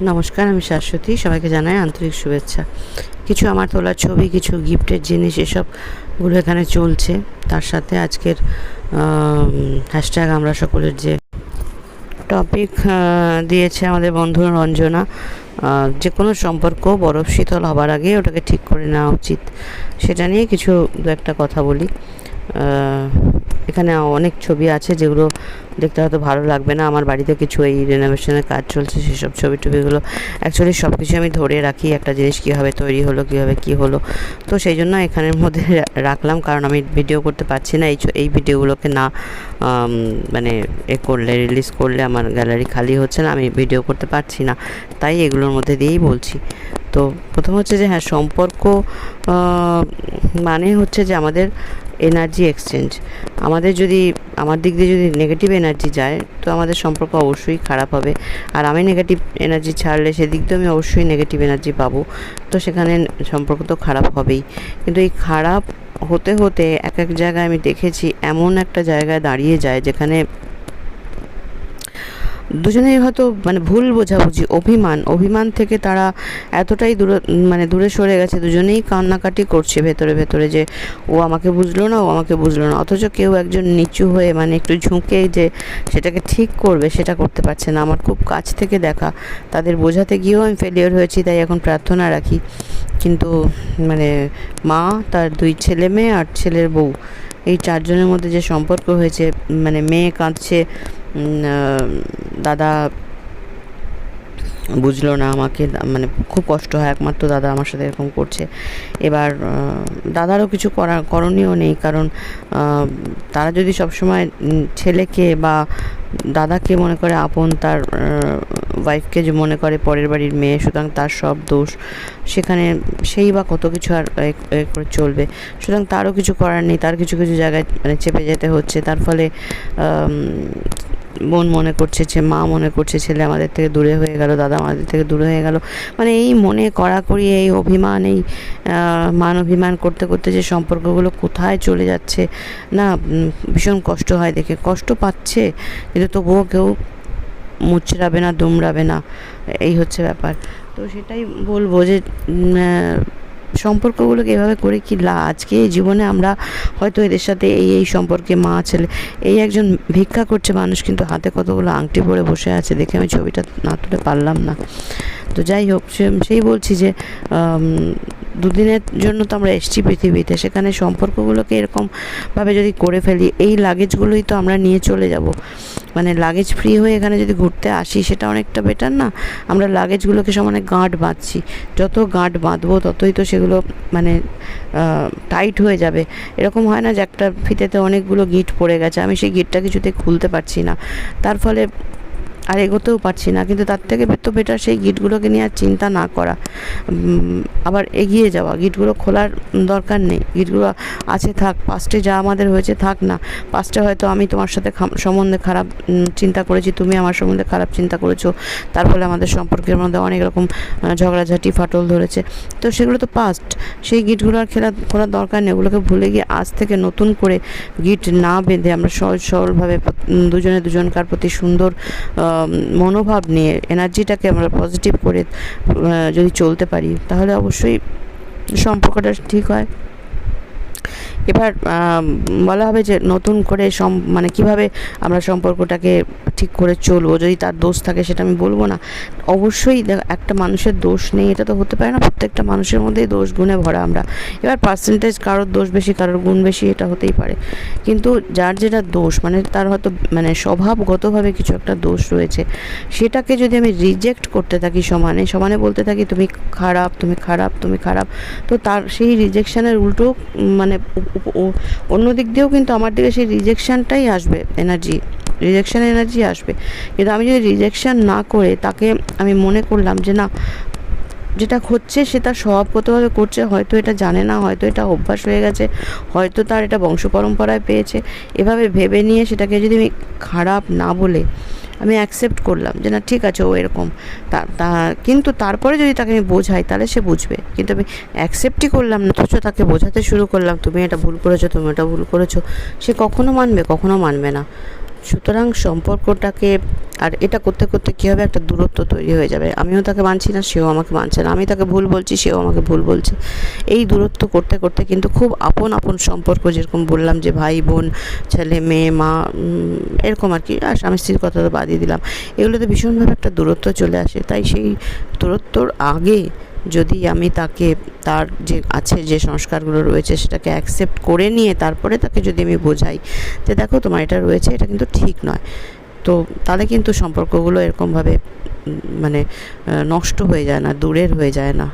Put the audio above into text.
নমস্কার, আমি শাশ্বতী। সবাইকে জানাই আন্তরিক শুভেচ্ছা। কিছু আমার তোলা ছবি, কিছু গিফটের জিনিস এসবগুলো এখানে চলছে। তার সাথে আজকের হ্যাশট্যাগ আমরা সকলের যে টপিক দিয়েছে আমাদের বন্ধু রঞ্জনা যে কোনো সম্পর্ক বরফ শীতল হবার আগে ওটাকে ঠিক করে নেওয়া উচিত। সেটা নিয়ে কিছু দু একটা কথা বলি। এখানে অনেক ছবি আছে যেগুলো দেখতে হয়তো ভালো লাগবে না। আমার বাড়িতে কিছু এই রেনোভেশনের কাজ চলছে, সেসব ছবি টবিগুলো অ্যাকচুয়ালি সব কিছু আমি ধরে রাখি, একটা জিনিস কীভাবে তৈরি হলো, কীভাবে কী হলো। তো সেই জন্য এখানের মধ্যে রাখলাম, কারণ আমি ভিডিও করতে পারছি না। এই এই ভিডিওগুলোকে না মানে এ করলে রিলিজ করলে আমার গ্যালারি খালি হচ্ছে না, আমি ভিডিও করতে পারছি না। তাই এগুলোর মধ্যে দিয়েই বলছি। তো প্রথম হচ্ছে যে হ্যাঁ সম্পর্ক মানে হচ্ছে যে আমাদের এনার্জি এক্সচেঞ্জ আমাদের যদি, আমার দিক দিয়ে যদি নেগেটিভ এনার্জি যায়, তো আমাদের সম্পর্ক অবশ্যই খারাপ হবে। আর আমি নেগেটিভ এনার্জি ছাড়লে সেদিক দিয়ে আমি অবশ্যই নেগেটিভ এনার্জি পাবো। তো সেখানে সম্পর্ক তো খারাপ হবেই। কিন্তু এই খারাপ হতে হতে এক এক জায়গায় আমি দেখেছি, এমন একটা জায়গায় দাঁড়িয়ে যায় যেখানে দুজনেই হয়তো মানে ভুল বোঝাবুঝি, অভিমান। অভিমান থেকে তারা এতটাই দূরে মানে দূরে সরে গেছে, দুজনেই কান্নাকাটি করছে ভেতরে ভেতরে যে, ও আমাকে বুঝলো না, ও আমাকে বুঝলো না। অথচ কেউ একজন নিচু হয়ে মানে একটু ঝুঁকে যে, সেটাকে ঠিক করবে, সেটা করতে পারছে না। আমার খুব কাছ থেকে দেখা। তাদের বোঝাতে গিয়েও আমি ফেলিওর হয়েছি, তাই এখন প্রার্থনা রাখি। কিন্তু মানে মা, তার দুই ছেলে মেয়ে আর ছেলের বউ, এই চারজনের মধ্যে যে সম্পর্ক হয়েছে মানে মেয়ে কাঁদছে দাদা বুঝলো না আমাকে মানে খুব কষ্ট হয়, একমাত্র দাদা আমার সাথে এরকম করছে। এবার দাদারও কিছু করার করণীয় নেই, কারণ তারা যদি সবসময় ছেলেকে বা দাদাকে মনে করে আপন, তার ওয়াইফকে যে মনে করে পরের বাড়ির মেয়ে, সুতরাং তার সব দোষ, সেখানে সেই বা কত কিছু আর করে চলবে। সুতরাং তারও কিছু করার নেই, তার কিছু কিছু জায়গায় মানে চেপে যেতে হচ্ছে। তার ফলে বোন মনে করছে যে মা মনে করছে, ছেলে আমাদের থেকে দূরে হয়ে গেল, দাদা আমাদের থেকে দূরে হয়ে গেল। মানে এই মনে কড়াকড়ি, এই অভিমান, এই মান অভিমান করতে করতে যে সম্পর্কগুলো কোথায় চলে যাচ্ছে, না ভীষণ কষ্ট হয় দেখে। কষ্ট পাচ্ছে, কিন্তু তবুও কেউ মুচড়াবে না, দুমড়াবে না। এই হচ্ছে ব্যাপার। তো সেটাই বলব যে সম্পর্কগুলোকে এভাবে করে কি লা আজকে এই জীবনে আমরা হয়তো এদের সাথে এই এই সম্পর্কে মা, ছেলে, এই একজন ভিক্ষা করছে মানুষ কিন্তু হাতে কতগুলো আংটি পরে বসে আছে দেখে আমি ছবিটা না তুলে পারলাম না। তো যাই হোক সেই বলছি যে দুদিনের জন্য তো আমরা এসছি পৃথিবীতে, সেখানে সম্পর্কগুলোকে এরকমভাবে যদি করে ফেলি, এই লাগেজগুলোই তো আমরা নিয়ে চলে যাব। মানে লাগেজ ফ্রি হয়ে এখানে যদি ঘুরতে আসি, সেটা অনেকটা বেটার না? আমরা লাগেজগুলোকে সমানে গাঁট বাঁধছি। যত গাঁট বাঁধবো, ততই তো সেগুলো মানে টাইট হয়ে যাবে। এরকম হয় না যে একটা ফিতেতে অনেকগুলো গিট পড়ে গেছে। আমি সেই গিটটা কিছুতে খুলতে পারছি না। তার ফলে আর এগোতেও পারছি না। কিন্তু তার থেকে তো বেটার সেই গিটগুলোকে নিয়ে আর চিন্তা না করা। আবার এগিয়ে যাওয়া। গিটগুলো খোলার দরকার নেই। গিটগুলো আছে থাক পাস্টে যা আমাদের হয়েছে থাক না। পাস্টে হয়তো আমি তোমার সাথে সম্বন্ধে খারাপ চিন্তা করেছি, তুমি আমার সম্বন্ধে খারাপ চিন্তা করেছ। তার ফলে আমাদের সম্পর্কের মধ্যে অনেক রকম ঝগড়াঝাটি, ফাটল ধরেছে। তো সেগুলো তো পাস্ট সেই গিটগুলো আর খেলা খোলার দরকার নেই। ওগুলোকে ভুলে গিয়ে আজ থেকে নতুন করে গিট না বেঁধে আমরা সহজ সরলভাবে দুজনে দুজনকার প্রতি সুন্দর মনোভাব নিয়ে এনার্জিটাকে আমরা পজিটিভ করে যদি চলতে পারি, তাহলে অবশ্যই সম্পর্কটা ঠিক হয়। এবার বলা হবে যে নতুন করে সম মানে কীভাবে আমরা সম্পর্কটাকে ঠিক করে চলবো। যদি তার দোষ থাকে সেটা আমি বলব না। অবশ্যই একটা মানুষের দোষ নেই, এটা তো হতে পারে না। প্রত্যেকটা মানুষের মধ্যেই দোষ গুণে ভরা আমরা। এবার পার্সেন্টেজ কারোর দোষ বেশি, কারোর গুণ বেশি, এটা হতেই পারে। কিন্তু যার যেটা দোষ মানে তার হয়তো মানে স্বভাবগতভাবে কিছু একটা দোষ রয়েছে। সেটাকে যদি আমি রিজেক্ট করতে থাকি সমানে সমানে বলতে থাকি, তুমি খারাপ তুমি খারাপ তুমি খারাপ, তো তার সেই রিজেকশানের উল্টো মানে অন্য দিক দিয়েও কিন্তু আমার দিকে সেই রিজেকশানটাই আসবে এনার্জি রিজেকশন এনার্জি আসবে। কিন্তু আমি যদি রিজেকশান না করে তাকে আমি মনে করলাম যে না, যেটা হচ্ছে সে তার স্বভাবগতভাবে করছে, হয়তো এটা জানে না, হয়তো এটা অভ্যাস হয়ে গেছে, হয়তো তার এটা বংশ পরম্পরায় পেয়েছে। এভাবে ভেবে নিয়ে সেটাকে যদি আমি খারাপ না বলে আমি অ্যাকসেপ্ট করলাম যে না, ঠিক আছে, ও এরকম। তা তা, কিন্তু তারপরে যদি তাকে আমি বোঝাই, তাহলে সে বুঝবে। কিন্তু আমি অ্যাকসেপ্টই করলাম না, অথচ তাকে বোঝাতে শুরু করলাম, তুমি এটা ভুল করেছ, তুমি এটা ভুল করেছ। সে কখনো মানবে কখনো মানবে না। সুতরাং সম্পর্কটাকে আর এটা করতে করতে কী হবে একটা দূরত্ব তৈরি হয়ে যাবে? আমিও তাকে মানছি না, সেও আমাকে মানছে না। আমি তাকে ভুল বলছি, সেও আমাকে ভুল বলছে। এই দূরত্ব করতে করতে কিন্তু খুব আপন আপন সম্পর্ক, যেরকম বললাম যে ভাই, বোন, ছেলে, মেয়ে, মা এরকম আর কি। আর স্বামী স্ত্রীর কথা তো বাদই দিলাম। এগুলোতে ভীষণভাবে একটা দূরত্ব চলে আসে। তাই সেই দূরত্বর আগে যদি আমি তাকে, তার যে আছে যে সংস্কারগুলো রয়েছে সেটাকে অ্যাকসেপ্ট করে নিয়ে তারপরে তাকে যদি আমি বোঝাই যে দেখো তোমার এটা রয়েছে, এটা কিন্তু ঠিক নয়। তো তাহলে কিন্তু সম্পর্কগুলো এরকমভাবে মানে নষ্ট হয়ে যায় না, দূরের হয়ে যায় না।